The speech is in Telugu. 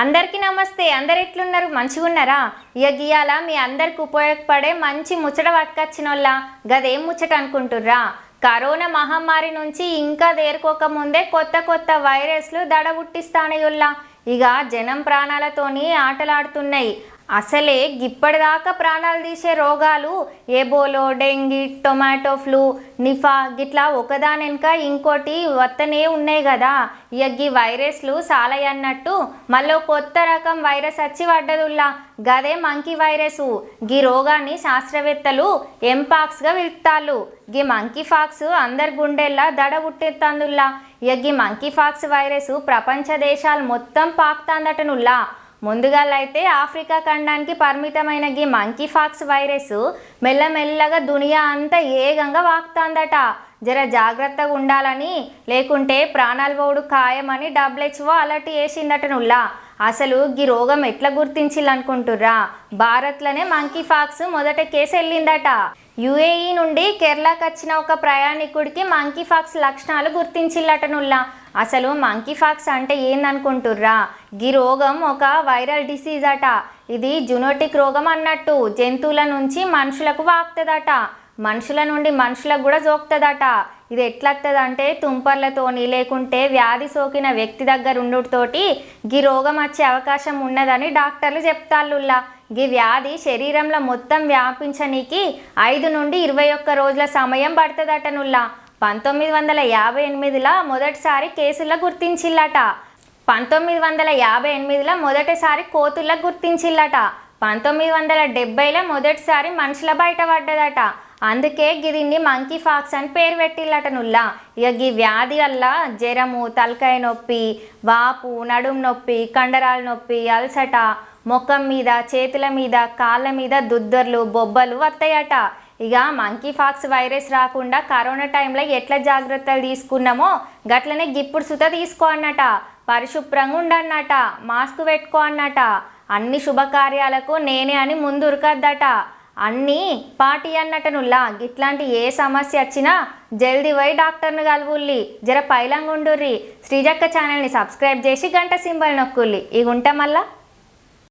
అందరికీ నమస్తే. అందరు ఎట్లున్నారు? మంచిగా ఉన్నారా ఇక గీయాల మీ అందరికి ఉపయోగపడే మంచి ముచ్చట పట్టుకొచ్చినోళ్ళ. గదేం ముచ్చట అనుకుంటుర్రా? కరోనా మహమ్మారి నుంచి ఇంకా దేరుకోక ముందే కొత్త కొత్త వైరస్లు దడ పుట్టిస్తానయ్యుల్లా ఇక జనం ప్రాణాలతోని ఆటలాడుతున్నాయి. అసలే గిప్పటిదాకా ప్రాణాలు తీసే రోగాలు Ebola dengue tomato flu Nipah గిట్లా ఒకదానెనుక ఇంకోటి వత్తనే ఉన్నాయి కదా ఇక వైరస్లు సాలయ్యన్నట్టు మళ్ళీ కొత్త రకం వైరస్ వచ్చి పడ్డదుల్లా. గదే మంకీ వైరస్. గీ రోగాన్ని శాస్త్రవేత్తలు ఎంపాక్స్గా పిలుస్తాళ్ళు గీ మంకీ ఫాక్స్ అందరి గుండెల్లా దడ పుట్టెత్తందుల్లా. ఇక గీ మంకీ ఫాక్స్ వైరస్ ప్రపంచ దేశాలు మొత్తం పాకుతాందటనుల్లా. ముందుగాలైతే ఆఫ్రికా ఖండానికి పరిమితమైన గీ మంకీ ఫాక్స్ వైరస్ మెల్లమెల్లగా దునియా అంతా ఏగంగా వాక్తాందట. జర జాగ్రత్తగా ఉండాలని లేకుంటే ప్రాణాలు పోడు ఖాయమని డబ్ల్యూహెచ్ఓ అలర్ట్ చేసిందటనుల్లా. అసలు ఈ రోగం ఎట్లా గుర్తించిల్లనుకుంటుర్రా భారత్లోనే మంకీ ఫాక్స్ మొదట కేసు వెళ్ళిందట యుఏఈ నుండి కేరళకు వచ్చిన ఒక ప్రయాణికుడికి మంకీ ఫాక్స్ లక్షణాలు గుర్తించిల్లటనుల్లా అసలు మంకీ ఫాక్స్ అంటే ఏందనుకుంటుర్రా? గీ రోగం ఒక వైరల్ డిసీజ్ అట. ఇది జునోటిక్ రోగం అన్నట్టు. జంతువుల నుంచి మనుషులకు వాక్తదట. మనుషుల నుండి మనుషులకు కూడా సోకుతుందట. ఇది ఎట్లత్తది అంటే తుంపర్లతోని లేకుంటే వ్యాధి సోకిన వ్యక్తి దగ్గర ఉండుతోటి గీ రోగం వచ్చే అవకాశం ఉన్నదని డాక్టర్లు చెప్తాళ్ళుల్లా గీ వ్యాధి శరీరంలో మొత్తం వ్యాపించనీకి ఐదు నుండి ఇరవై ఒక్క రోజుల సమయం పడుతుందటనుల్లా పంతొమ్మిది వందల యాభై ఎనిమిదిలో మొదటిసారి కేసుల్లో గుర్తించిల్లట. పంతొమ్మిది వందల యాభై ఎనిమిదిలో మొదటిసారి కోతుల్లో గుర్తించిల్లట. పంతొమ్మిది వందల డెబ్బైలో మొదటిసారి మనుషుల బయట పడ్డదట. అందుకే గిదిన్ని మంకీ ఫాక్స్ అని పేరు పెట్టిల్లట నుల్లా. ఇక గీ వ్యాధి వల్ల జ్వరము తలకాయ నొప్పి వాపు నడుము నొప్పి కండరాల నొప్పి అలసట ముఖం మీద చేతుల మీద కాళ్ళ మీద దుద్దర్లు బొబ్బలు వస్తాయట ఇక మంకీ ఫాక్స్ వైరస్ రాకుండా కరోనా టైంలో ఎట్లా జాగ్రత్తలు తీసుకున్నామో గట్లనే గిప్పుడు సుత తీసుకో అన్నట పరిశుభ్రంగా ఉండన్నట మాస్క్ పెట్టుకో అన్నట అన్ని శుభకార్యాలకు నేనే అని ముందు ఉరకద్దట అన్నీ పాటి అన్నటనుల్లా ఇట్లాంటి ఏ సమస్య వచ్చినా జల్దీ పోయి డాక్టర్ను కలువుల్లి జర పైలంగుండుర్రి శ్రీజక్క ఛానల్ని సబ్స్క్రైబ్ చేసి గంట సింబల్ నొక్కుల్లి. ఇగుంట మళ్ళా.